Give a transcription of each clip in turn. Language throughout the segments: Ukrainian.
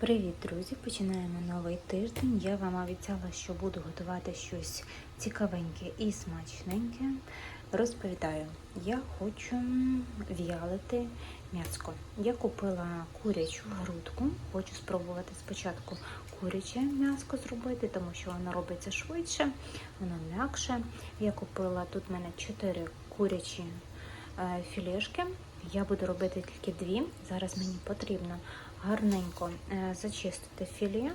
Привіт, друзі! Починаємо новий тиждень. Я вам обіцяла, що буду готувати щось цікавеньке і смачненьке. Розповідаю, я хочу в'ялити м'яско. Я купила курячу грудку. Хочу спробувати спочатку куряче м'яско зробити, тому що воно робиться швидше, воно м'якше. Я купила тут в мене 4 курячі е, філешки. Я буду робити тільки дві. Зараз мені потрібно гарненько е, зачистити філе,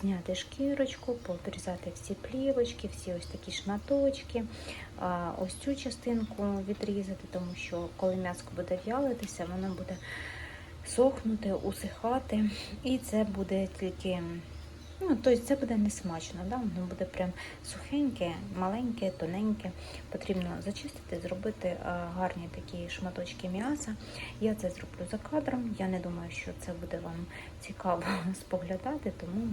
зняти шкірочку, пообрізати всі плівочки, всі ось такі шматочки, ось цю частинку відрізати, тому що коли м'ясо буде в'ялитися, воно буде сохнути, усихати, і це буде тільки. Ну, тобто це буде не смачно, да? воно буде прям сухеньке, маленьке, тоненьке. Потрібно зачистити, зробити гарні такі шматочки м'яса. Я це зроблю за кадром. Я не думаю, що це буде вам цікаво споглядати, тому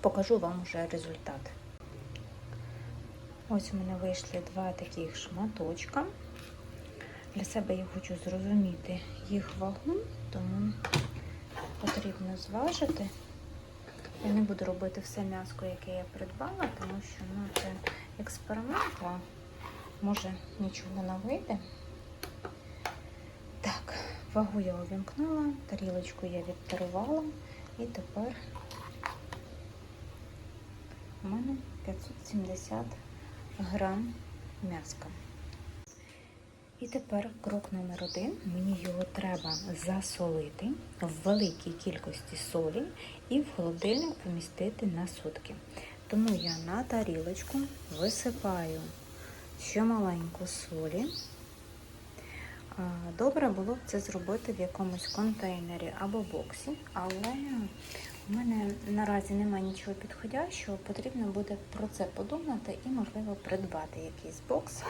покажу вам вже результат. Ось у мене вийшли два таких шматочка. Для себе я хочу зрозуміти їх вагу, тому потрібно зважити. Я не буду робити все м'яско, яке я придбала, тому що ну, це експеримент, а може нічого не вийде. Так, вагу я увімкнула, тарілочку я відтарувала і тепер у мене 570 грам м'яска. І тепер крок номер один. Мені його треба засолити в великій кількості солі і в холодильник помістити на сутки. Тому я на тарілочку висипаю ще маленьку солі. Добре було б це зробити в якомусь контейнері або боксі, але у мене наразі немає нічого підходящого, потрібно буде про це подумати і, можливо, придбати якийсь бокс.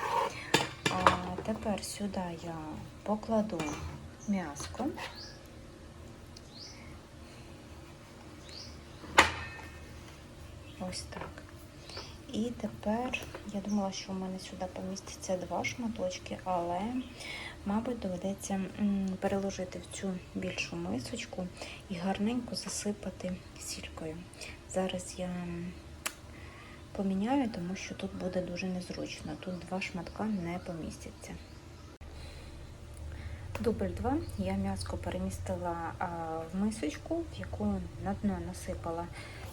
А тепер сюди я покладу м'яско. Ось так. І тепер я думала, що у мене сюди поміститься два шматочки, але, мабуть, доведеться переложити в цю більшу мисочку і гарненько засипати сількою. Зараз я поміняю, тому що тут буде дуже незручно. Тут два шматка не помістяться. Дубль 2 я м'яско перемістила в мисочку, в яку на дно насипала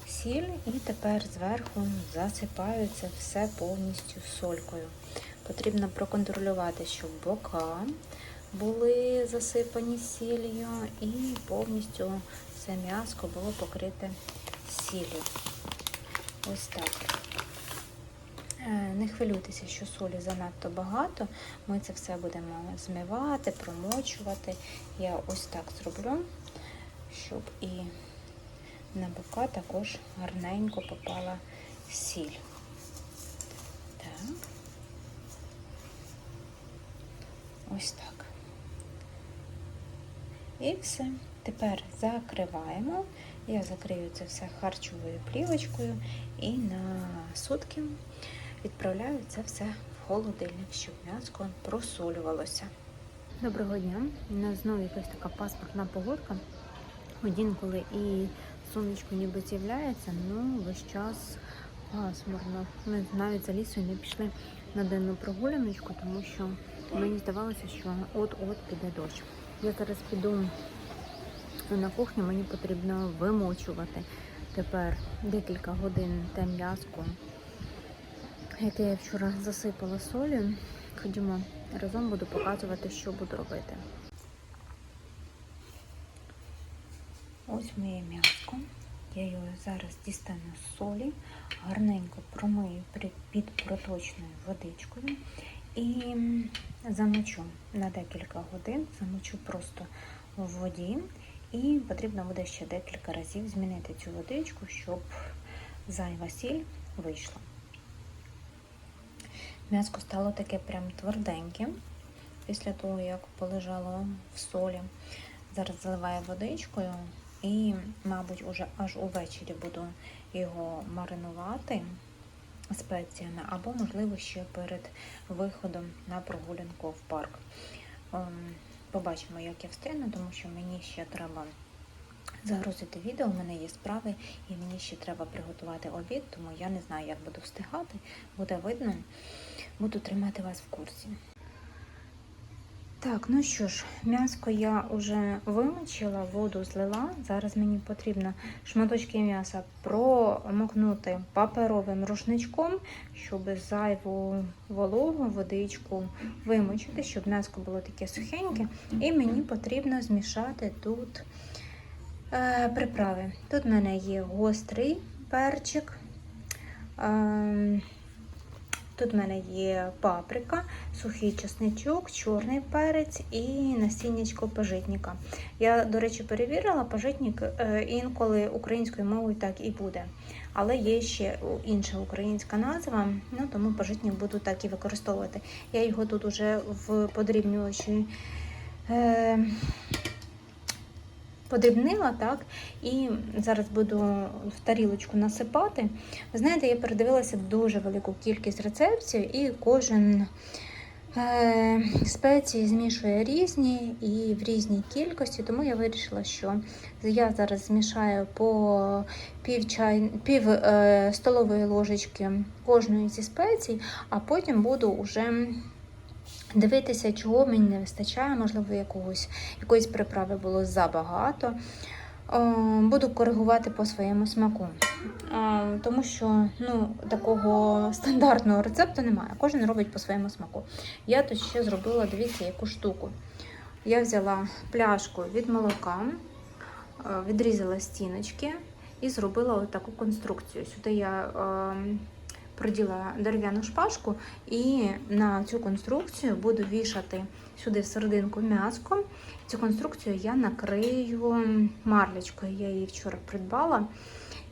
сіль, і тепер зверху засипаю це все повністю солькою. Потрібно проконтролювати, щоб бока були засипані сіллю і повністю все м'яско було покрите сіллю. Ось так. Не хвилюйтеся, що солі занадто багато. Ми це все будемо змивати, промочувати. Я ось так зроблю, щоб і на бока також гарненько попала сіль. Ось так. І все. Тепер закриваємо. Я закрию це все харчовою плівочкою і на сутки відправляю це все в холодильник, щоб м'яско просолювалося. Доброго дня! У нас знову якась така паспортна погодка. Один, коли і сонечко ніби з'являється, ну весь час пасмурно. Ми навіть за лісою не пішли на денну прогуляночку, тому що мені здавалося, що от-от піде дощ. Я зараз піду на кухню, мені потрібно вимочувати тепер декілька годин те м'язко, яке я вчора засипала солі. Ходімо разом буду показувати, що буду робити. Ось моє м'яско. Я його зараз дістану з солі, гарненько промию під проточною водичкою і замочу на декілька годин, замочу просто в воді. І потрібно буде ще декілька разів змінити цю водичку, щоб зайва сіль вийшла. М'яско стало таке прям тверденьким після того, як полежало в солі. Зараз заливаю водичкою і, мабуть, уже аж увечері буду його маринувати спеціями, або, можливо, ще перед виходом на прогулянку в парк. Побачимо, як я встигну, тому що мені ще треба загрузити відео. У мене є справи, і мені ще треба приготувати обід, тому я не знаю, як буду встигати. Буде видно. Буду тримати вас в курсі. Так, ну що ж, м'яско я вже вимочила, воду злила. Зараз мені потрібно шматочки м'яса промокнути паперовим рушничком, щоб зайву вологу, водичку вимочити, щоб м'яско було таке сухеньке. І мені потрібно змішати тут е, приправи. Тут в мене є гострий перчик. Е, Тут в мене є паприка, сухий чесничок, чорний перець і насіннячко пожитника. Я, до речі, перевірила, пожитник е, інколи українською мовою так і буде. Але є ще інша українська назва, ну тому пожитник буду так і використовувати. Я його тут уже в подрібнювачі е, подрібнила, так, і зараз буду в тарілочку насипати. Ви знаєте, я передивилася дуже велику кількість рецептів, і кожен е, спеції змішує різні і в різній кількості, тому я вирішила, що я зараз змішаю по пів, чай, пів е, столової ложечки кожної зі спецій, а потім буду вже дивитися, чого мені не вистачає, можливо, якогось, якоїсь приправи було забагато. Буду коригувати по своєму смаку, тому що ну, такого стандартного рецепту немає. Кожен робить по своєму смаку. Я тут ще зробила, дивіться, яку штуку. Я взяла пляшку від молока, е, відрізала стіночки і зробила таку конструкцію. Сюди я е, проділа дерев'яну шпажку і на цю конструкцію буду вішати сюди в серединку м'яско. Цю конструкцію я накрию марлечкою. Я її вчора придбала.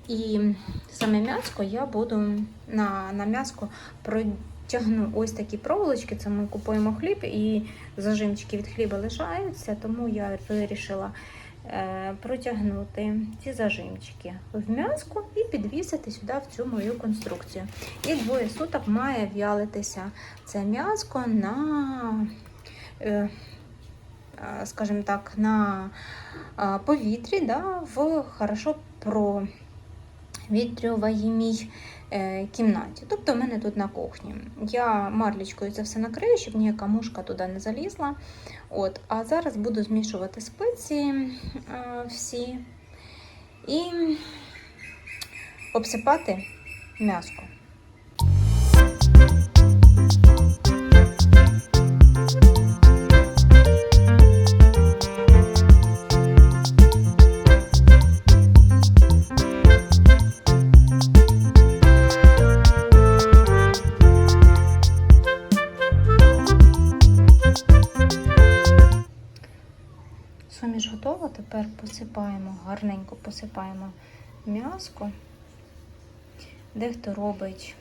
І саме м'яско я буду на, на м'яско протягну ось такі проволочки. Це ми купуємо хліб і зажимчики від хліба лишаються, тому я вирішила протягнути ці зажимчики в м'язку і підвісити сюди в цю мою конструкцію. І двоє суток має в'ялитися це м'язко на, е, е, скажімо так, на е, повітрі, да, в хорошо провітрюваємій е, кімнаті. Тобто в мене тут на кухні. Я марлічкою це все накрию, щоб ніяка мушка туди не залізла. От, А зараз буду змішувати спеції е, всі і обсипати м'яско. Суміш готова. Тепер посипаємо, гарненько посипаємо м'яско. Дехто робить,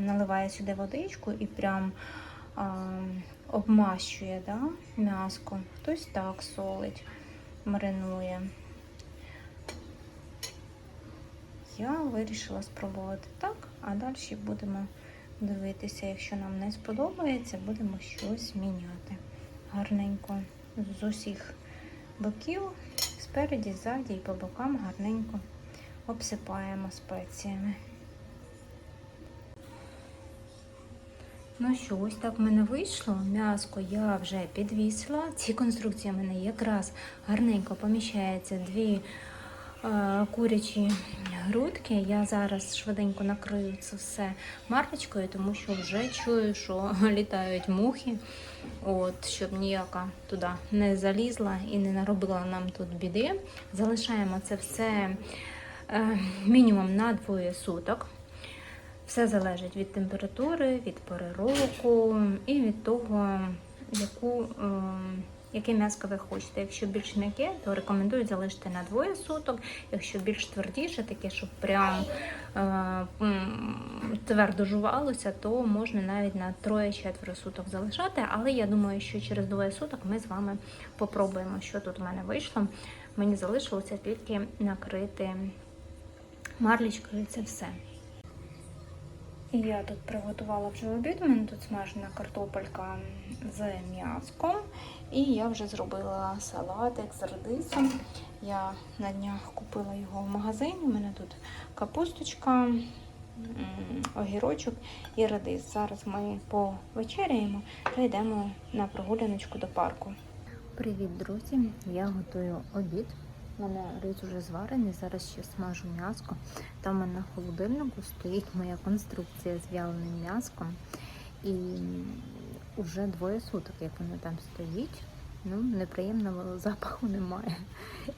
наливає сюди водичку і прям а, обмащує да, м'яско. Хтось так солить, маринує. Я вирішила спробувати так, а далі будемо дивитися, якщо нам не сподобається, будемо щось міняти. Гарненько з усіх боків, спереді, ззаді і по бокам гарненько обсипаємо спеціями. Ну що, ось так в мене вийшло. М'яско я вже підвісила. Ці конструкції в мене якраз гарненько поміщаються дві курячі грудки. Я зараз швиденько накрию це все марлечкою, тому що вже чую, що літають мухи, от, щоб ніяка туди не залізла і не наробила нам тут біди. Залишаємо це все е, мінімум на двоє суток. Все залежить від температури, від пори року і від того, яку, е, яке м'ясо ви хочете. Якщо більш м'яке, то рекомендую залишити на двоє суток. Якщо більш твердіше, таке, щоб прям е, твердо жувалося, то можна навіть на троє-четверо суток залишати. Але я думаю, що через двоє суток ми з вами попробуємо, що тут у мене вийшло. Мені залишилося тільки накрити марлічкою це все. Я тут приготувала вже обід. У мене тут смажена картопелька з м'яском. І я вже зробила салатик з редисом. Я на днях купила його в магазині. У мене тут капусточка, огірочок і редис. Зараз ми повечеряємо та йдемо на прогуляночку до парку. Привіт, друзі! Я готую обід. У мене рис вже зварений, зараз ще смажу м'яско. Там у мене на холодильнику стоїть моя конструкція з в'яленим м'яском. І вже двоє суток, як воно там стоїть. Ну, неприємного запаху немає.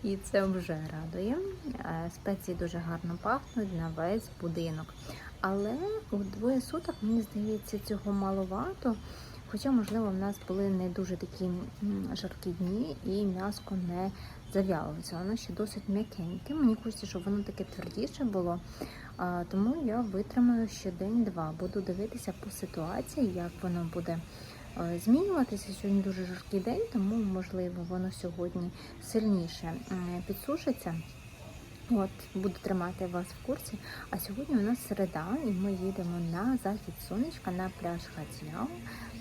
І це вже радує. Е, Спеції дуже гарно пахнуть на весь будинок. Але у двоє суток, мені здається, цього маловато. Хоча, можливо, в нас були не дуже такі жаркі дні і м'яско не зав'ялося. Воно ще досить м'якеньке. Мені хочеться, щоб воно таке твердіше було. Тому я витримаю ще день-два. Буду дивитися по ситуації, як воно буде змінюватися. Сьогодні дуже жаркий день, тому можливо воно сьогодні сильніше підсушиться. От, буду тримати вас в курсі. А сьогодні у нас середа, і ми їдемо на захід сонечка на пляж Хацяо.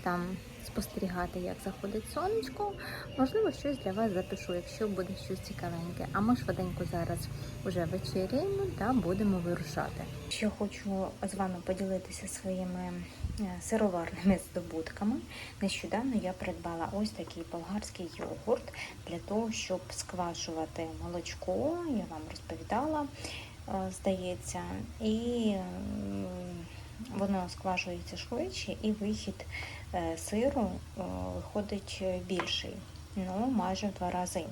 Там спостерігати, як заходить сонечко. Можливо, щось для вас запишу, якщо буде щось цікавеньке. А ми швиденько зараз вже вечеряємо та будемо вирушати. Ще хочу з вами поділитися своїми е, сироварними здобутками. Нещодавно я придбала ось такий болгарський йогурт для того, щоб сквашувати молочко. Я вам розповідала, е, здається, і воно скважується швидше, і вихід е, сиру виходить більший. Ну, майже в два рази.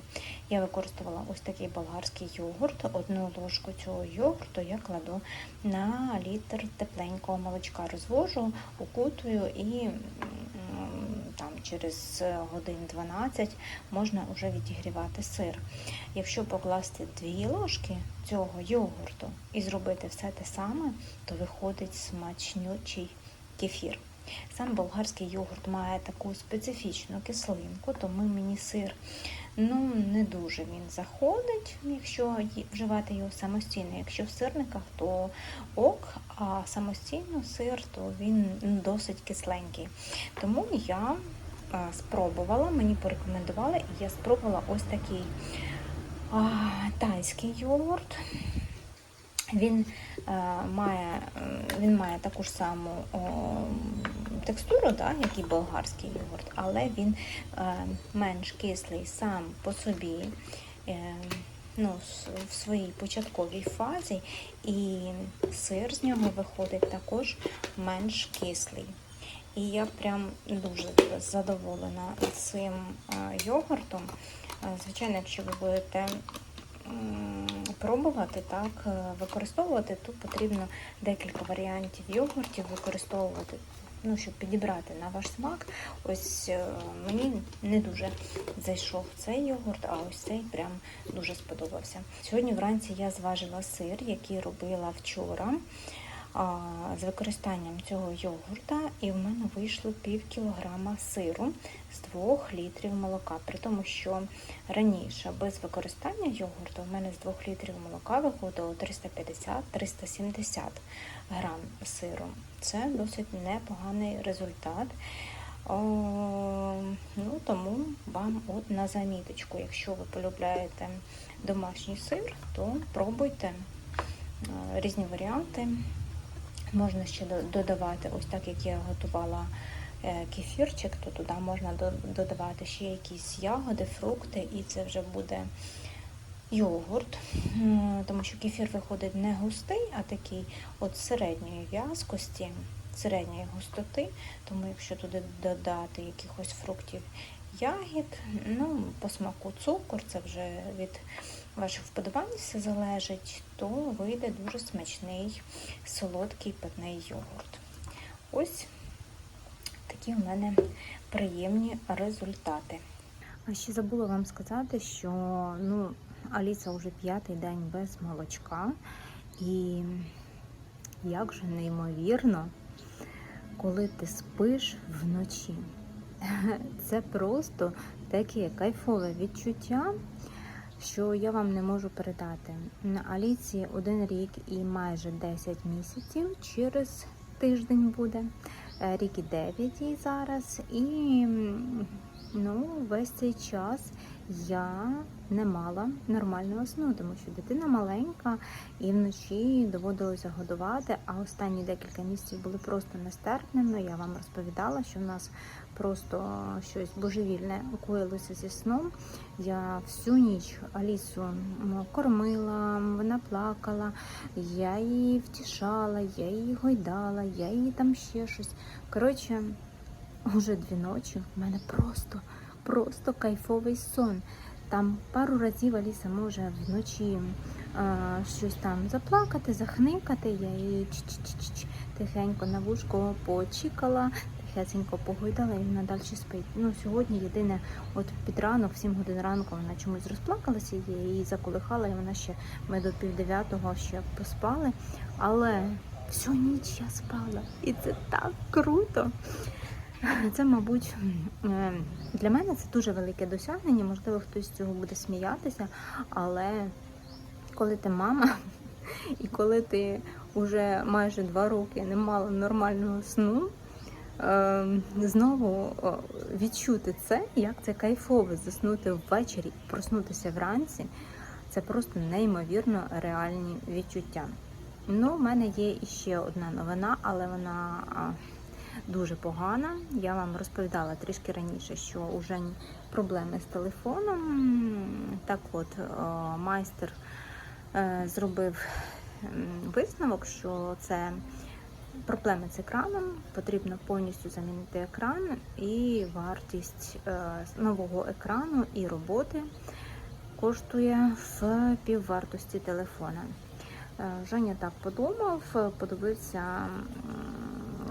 Я використовувала ось такий болгарський йогурт. Одну ложку цього йогурту я кладу на літр тепленького молочка. Розвожу, укутую і через годин 12 можна вже відігрівати сир. Якщо покласти дві ложки цього йогурту і зробити все те саме, то виходить смачнючий кефір. Сам болгарський йогурт має таку специфічну кислинку, тому мені сир ну, не дуже він заходить, якщо вживати його самостійно. Якщо в сирниках, то ок, а самостійно сир, то він досить кисленький. Тому я спробувала, мені порекомендували, і я спробувала ось такий а, тайський йогурт. Він е, має, е, він має таку ж саму о, текстуру, да, як і болгарський йогурт, але він е, менш кислий сам по собі. Е, Ну, в своїй початковій фазі, і сир з нього виходить також менш кислий. І я прям дуже задоволена цим е, йогуртом. Е, Звичайно, якщо ви будете пробувати так, е, використовувати, то потрібно декілька варіантів йогуртів використовувати, ну, щоб підібрати на ваш смак. Ось мені не дуже зайшов цей йогурт, а ось цей прям дуже сподобався. Сьогодні вранці я зважила сир, який робила вчора. З використанням цього йогурта, і в мене вийшло пів кілограма сиру з 2 літрів молока. При тому, що раніше без використання йогурту в мене з 2 літрів молока виходило 350-370 грам сиру. Це досить непоганий результат. О, ну, тому вам от на заміточку, якщо ви полюбляєте домашній сир, то пробуйте різні варіанти. Можна ще додавати, ось так як я готувала е, кефірчик, то туди можна додавати ще якісь ягоди, фрукти, і це вже буде йогурт, тому що кефір виходить не густий, а такий от середньої в'язкості, середньої густоти. Тому якщо туди додати якихось фруктів, ягід, ну, по смаку цукор, це вже від ваших вподобань все залежить, то вийде дуже смачний солодкий питний йогурт. Ось такі в мене приємні результати. А ще забула вам сказати, що ну, Аліса вже п'ятий день без молочка. І як же неймовірно, коли ти спиш вночі. Це просто таке кайфове відчуття, що я вам не можу передати. На Аліці один рік і майже 10 місяців через тиждень буде. Е, Рік і 9 їй зараз. І ну, весь цей час я не мала нормального сну, тому що дитина маленька і вночі доводилося годувати. А останні декілька місяців були просто нестерпними. Я вам розповідала, що в нас просто щось божевільне коїлося зі сном. Я всю ніч Алісу кормила, вона плакала, я її втішала, я її гойдала, я її там ще щось. Коротше, уже дві ночі в мене просто, просто кайфовий сон. Там пару разів Аліса може вночі а, щось там заплакати, захникати. Я її ч-ч-ч-ч тихенько на вушко почікала, тихесенько погойдала і вона далі спить. Ну, сьогодні єдине, от під ранок, в 7 годин ранку вона чомусь розплакалася, я її заколихала, і вона ще ми до пів дев'ятого ще поспали. Але всю ніч я спала. І це так круто. Це, мабуть, е, для мене це дуже велике досягнення. Можливо, хтось з цього буде сміятися, але коли ти мама, і коли ти вже майже два роки не мала нормального сну, е, знову відчути це, як це кайфово заснути ввечері і проснутися вранці, це просто неймовірно реальні відчуття. Ну, в мене є іще одна новина, але вона дуже погана. Я вам розповідала трішки раніше, що вже проблеми з телефоном. Так от, майстер е, зробив висновок, що це проблеми з екраном, потрібно повністю замінити екран і вартість е, нового екрану і роботи коштує в піввартості телефона. Е, Женя так подумав, подивився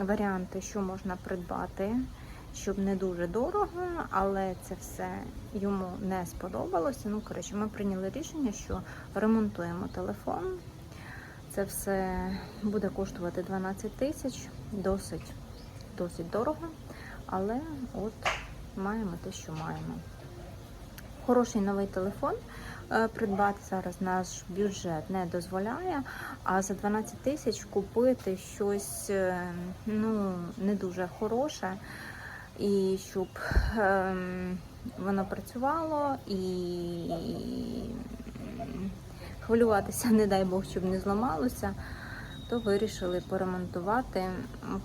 варіанти, що можна придбати, щоб не дуже дорого, але це все йому не сподобалося. Ну, коротше, ми прийняли рішення, що ремонтуємо телефон. Це все буде коштувати 12 тисяч, досить, досить дорого, але от маємо те, що маємо. Хороший новий телефон придбати зараз наш бюджет не дозволяє, а за 12 тисяч купити щось е, ну, не дуже хороше, і щоб ем, воно працювало і хвилюватися, не дай Бог, щоб не зламалося, то вирішили поремонтувати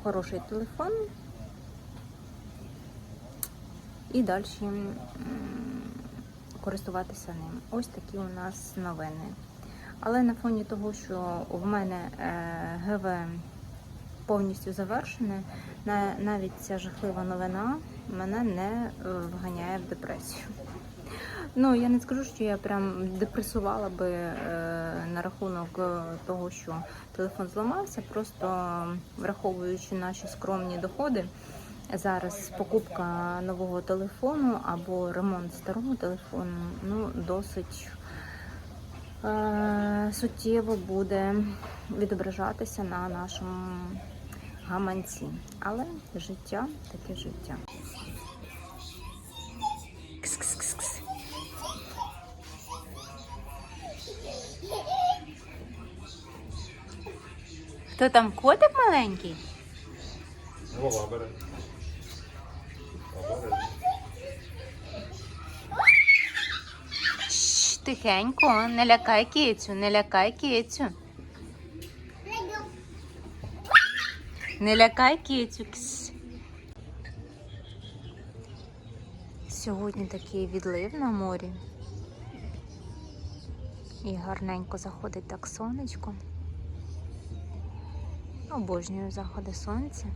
хороший телефон. І далі користуватися ним. Ось такі у нас новини. Але на фоні того, що в мене е, ГВ повністю завершене, навіть ця жахлива новина мене не е, вганяє в депресію. Ну, я не скажу, що я прям депресувала би е, на рахунок е, того, що телефон зламався, просто враховуючи наші скромні доходи. Зараз покупка нового телефону або ремонт старого телефону ну, досить е, суттєво буде відображатися на нашому гаманці. Але життя таке життя. Кс-кс-кс-кс. Хто там котик маленький? Вова, бери. Тихенько, не лякай кицю, не лякай кицю. Не лякай кицю. Сьогодні такий відлив на морі. І гарненько заходить так сонечко. Обожнюю заходи сонця.